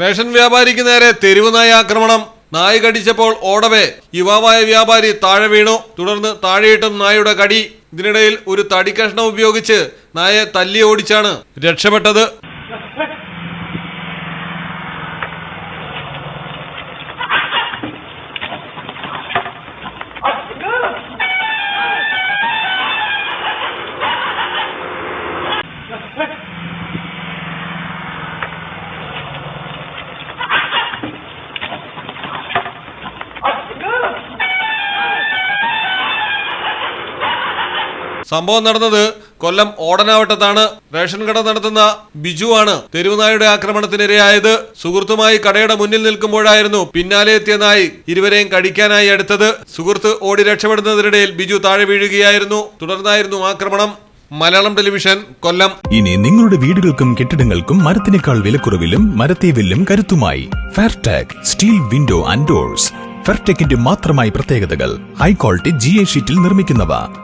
Ration വ്യാപാരിക്ക് നേരെ തെരുവ് നായ ആക്രമണം. നായ കടിച്ചപ്പോൾ ഓടവേ. യുവാവായ വ്യാപാരി താഴെ വീണു. തുടർന്ന് താഴെയിട്ടും നായയുടെ കടി. ഇതിനിടയിൽ ഒരു തടിക്കഷ്ണം ഉപയോഗിച്ച് നായയെ തല്ലി ഓടിച്ചാണ് രക്ഷപ്പെട്ടത്. സംഭവം നടന്നത് കൊല്ലം ഓടനാവട്ടത്താണ്. റേഷൻ കട നടത്തുന്ന ബിജു ആണ് തെരുവുനായുടെ ആക്രമണത്തിനിരയായത്. സുഹൃത്തുമായി കടയുടെ മുന്നിൽ നിൽക്കുമ്പോഴായിരുന്നു പിന്നാലെ എത്തിയ നായി ഇരുവരെയും കടിക്കാനായി അടുത്തത്. സുഹൃത്ത് ഓടി രക്ഷപ്പെടുന്നതിനിടയിൽ ബിജു താഴെ വീഴുകയായിരുന്നു. തുടർന്നായിരുന്നു ആക്രമണം. മലയാളം ടെലിവിഷൻ കൊല്ലം. ഇനി നിങ്ങളുടെ വീടുകൾക്കും കെട്ടിടങ്ങൾക്കും മരത്തിനേക്കാൾ വിലക്കുറവിലും മരത്തെ വില്ലും കരുത്തുമായി Fairtag steel window and doors. ഫെയർടെക്കിന്റെ മാത്രമായി പ്രത്യേകതകൾ. ഹൈ ക്വാളിറ്റി ജി എ ഷീറ്റിൽ നിർമ്മിക്കുന്നവ.